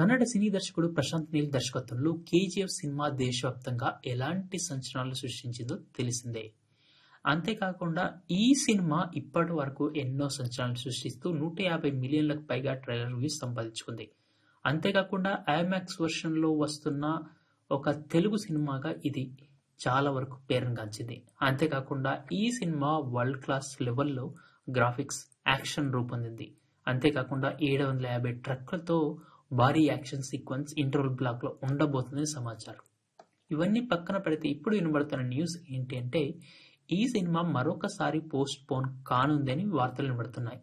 కన్నడ సినీ దర్శకుడు ప్రశాంత్ నీల్ దర్శకత్వంలో KGF cinema దేశవ్యాప్తంగా ఎలాంటి సంచలనాలు సృష్టించిందో తెలిసిందే. అంతేకాకుండా ఈ సినిమా ఇప్పటి వరకు ఎన్నో సంచలనాలు సృష్టిస్తూ నూట యాభై మిలియన్లకు పైగా ట్రైలర్ వ్యూస్ సంపాదించుకుంది. అంతేకాకుండా ఐమాక్స్ వెర్షన్లో వస్తున్న ఒక తెలుగు సినిమాగా ఇది చాలా వరకు పేరుగాంచింది అంతేకాకుండా ఈ సినిమా వరల్డ్ క్లాస్ లెవెల్లో గ్రాఫిక్స్ యాక్షన్ రూపొందింది. అంతేకాకుండా ఏడు వందల యాభై ట్రక్లతో భారీ యాక్షన్ సీక్వెన్స్ ఇంటర్వల్ బ్లాక్లో ఉండబోతుందని సమాచారం. ఇవన్నీ పక్కన పెడితే ఇప్పుడు వినబడుతున్న న్యూస్ ఏంటి అంటే ఈ సినిమా మరొకసారి పోస్ట్ పోన్ కానుందని వార్తలు వినబడుతున్నాయి.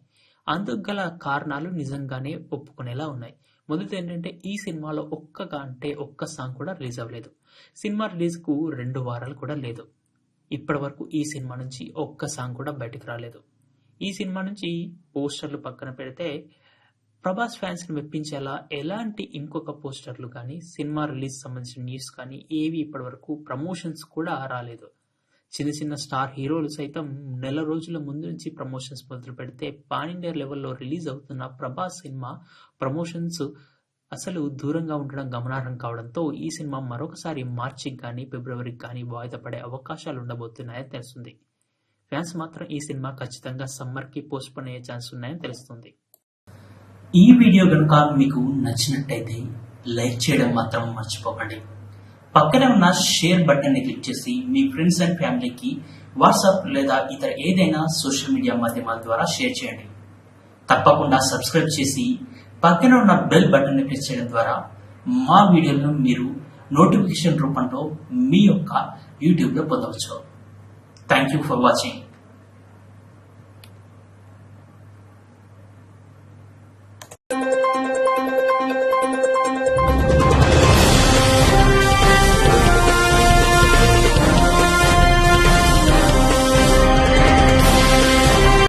అందుకు గల కారణాలు నిజంగానే ఒప్పుకునేలా ఉన్నాయి. మొదటి ఏంటంటే ఈ సినిమాలో ఒక్క అంటే ఒక్క సాంగ్ కూడా రిలీజ్ అవ్వలేదు. సినిమా రిలీజ్కు రెండు వారాలు కూడా లేదు. ఇప్పటి వరకు ఈ సినిమా నుంచి ఒక్క సాంగ్ కూడా బయటకు రాలేదు. ఈ సినిమా నుంచి పోస్టర్లు పక్కన పెడితే ప్రభాస్ ఫ్యాన్స్ని మెప్పించేలా ఎలాంటి ఇంకొక పోస్టర్లు కానీ సినిమా రిలీజ్ సంబంధించిన న్యూస్ కానీ ఏవి ఇప్పటివరకు ప్రమోషన్స్ కూడా రాలేదు. చిన్న చిన్న స్టార్ హీరోలు సైతం నెల రోజుల ముందు నుంచి ప్రమోషన్స్ మొదలు పెడితే పాన్ ఇండియా లెవెల్లో రిలీజ్ అవుతున్న ప్రభాస్ సినిమా ప్రమోషన్స్ అసలు దూరంగా ఉండడం గమనార్హం కావడంతో ఈ సినిమా మరొకసారి మార్చికి కానీ ఫిబ్రవరికి కానీ వాయిదా పడే అవకాశాలు ఉండబోతున్నాయని తెలుస్తుంది. ఫ్యాన్స్ మాత్రం ఈ సినిమా ఖచ్చితంగా సమ్మర్కి పోస్ట్పోన్ అయ్యే ఛాన్స్ ఉన్నాయని తెలుస్తుంది. ఈ వీడియో కనుక మీకు నచ్చినట్టయితే లైక్ చేయడం మాత్రం మర్చిపోకండి. పక్కనే ఉన్న షేర్ బటన్ని క్లిక్ చేసి మీ ఫ్రెండ్స్ అండ్ ఫ్యామిలీకి వాట్సాప్ లేదా ఇతర ఏదైనా సోషల్ మీడియా మాధ్యమాల ద్వారా షేర్ చేయండి. తప్పకుండా సబ్స్క్రైబ్ చేసి పక్కన ఉన్న బెల్ బటన్ని క్లిక్ చేయడం ద్వారా మా వీడియోలను మీరు నోటిఫికేషన్ రూపంలో మీ యొక్క యూట్యూబ్లో పొందవచ్చు. Thank you for watching